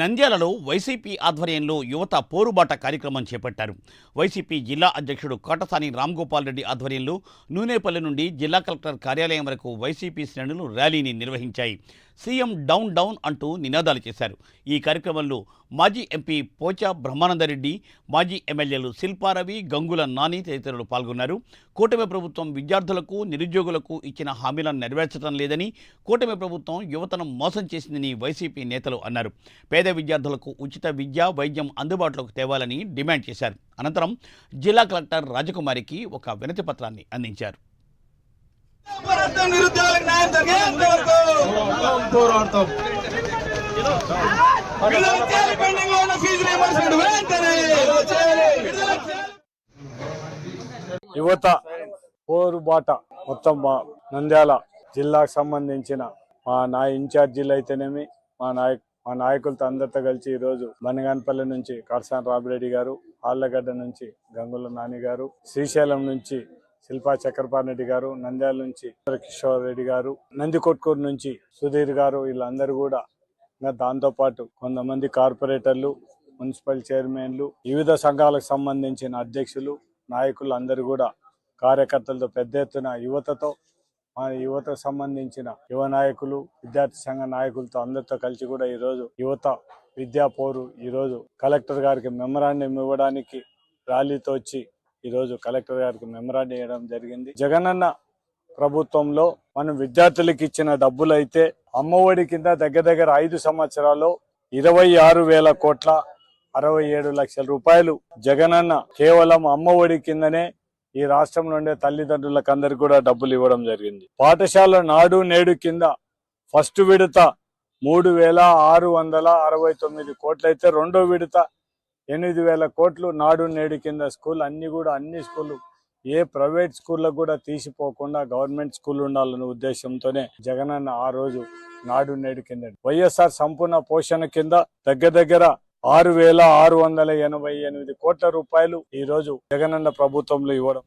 నంద్యాలలో వైసీపీ ఆధ్వర్యంలో యువత పోరుబాట కార్యక్రమం చేపట్టారు. వైసీపీ జిల్లా అధ్యక్షుడు కాటసాని రామ్గోపాల్ రెడ్డి ఆధ్వర్యంలో నూనెపల్లి నుండి జిల్లా కలెక్టర్ కార్యాలయం వరకు వైసీపీ శ్రేణులు ర్యాలీని నిర్వహించాయి. సీఎం డౌన్ డౌన్ అంటూ నినాదాలు చేశారు. ఈ కార్యక్రమంలో మాజీ ఎంపీ పోచా బ్రహ్మానందరెడ్డి మాజీ ఎమ్మెల్యేలు శిల్పారవి గంగుల నాని తదితరులు పాల్గొన్నారు. కూటమి ప్రభుత్వం విద్యార్థులకు నిరుద్యోగులకు ఇచ్చిన హామీలను నెరవేర్చడం లేదని కూటమి ప్రభుత్వం యువతను మోసం చేసిందని వైసీపీ నేతలు అన్నారు. పేద విద్యార్థులకు ఉచిత విద్య వైద్యం అందుబాటులోకి తేవాలని డిమాండ్ చేశారు. అనంతరం జిల్లా కలెక్టర్ రాజకుమారికి ఒక వినతి పత్రాన్ని అందించారు నిరుద్యోగులకు న్యాయం జరిగే పోరాడతాం యువత పోరుబాట మొత్తం మా నంద్యాల జిల్లాకు సంబంధించిన మా నా ఇన్ఛార్జీలు అయితేనేమి మా నాయక్ మా నాయకులతో అందరితో కలిసి ఈరోజు బనగానపల్లి నుంచి కర్సాన్ రాబిరెడ్డి గారు ఆళ్ళగడ్డ నుంచి గంగుల నాని గారు శ్రీశైలం నుంచి శిల్పా చక్రపాణి రెడ్డి గారు నంద్యాల నుంచి కిషోర్ రెడ్డి గారు నందికొట్కూరు నుంచి సుధీర్ గారు వీళ్ళందరూ కూడా ఇంకా దాంతో పాటు కొంతమంది కార్పొరేటర్లు మున్సిపల్ చైర్మన్లు వివిధ సంఘాలకు సంబంధించిన అధ్యక్షులు నాయకులు అందరూ కూడా కార్యకర్తలతో పెద్ద ఎత్తున యువతతో మా యువతకు సంబంధించిన యువ నాయకులు విద్యార్థి సంఘ నాయకులతో అందరితో కలిసి కూడా ఈరోజు యువత విద్యా పోరు ఈరోజు కలెక్టర్ గారికి మెమరాండం ఇవ్వడానికి ర్యాలీతో వచ్చి ఈరోజు కలెక్టర్ గారికి మెమరాండం ఇవ్వడం జరిగింది. జగనన్న ప్రభుత్వంలో మనం విద్యార్థులకు ఇచ్చిన డబ్బులైతే అమ్మఒడి కింద దగ్గర దగ్గర ఐదు సంవత్సరాలు ఇరవై ఆరు వేల కోట్ల అరవై ఏడు లక్షల రూపాయలు జగనన్న కేవలం అమ్మఒడి కిందనే ఈ రాష్ట్రంలో ఉండే తల్లిదండ్రులకు అందరికి కూడా డబ్బులు ఇవ్వడం జరిగింది. పాఠశాల నాడు నేడు కింద ఫస్ట్ విడత మూడు వేల ఆరు వందల అరవై తొమ్మిది కోట్లయితే రెండో విడత ఎనిమిది వేల కోట్లు నాడు నేడు కింద స్కూల్ అన్ని కూడా అన్ని స్కూళ్ళు ఏ ప్రైవేట్ స్కూళ్ళకు కూడా తీసిపోకుండా గవర్నమెంట్ స్కూల్ ఉండాలనే ఉద్దేశంతోనే జగనన్న ఆ రోజు నాడు నేడు కింద. వైఎస్ఆర్ సంపూర్ణ పోషణ కింద దగ్గర దగ్గర ఆరు వేల ఆరు వందల ఎనభై ఎనిమిది కోట్ల రూపాయలు ఈ రోజు జగనన్న ప్రభుత్వంలో ఇవ్వడం.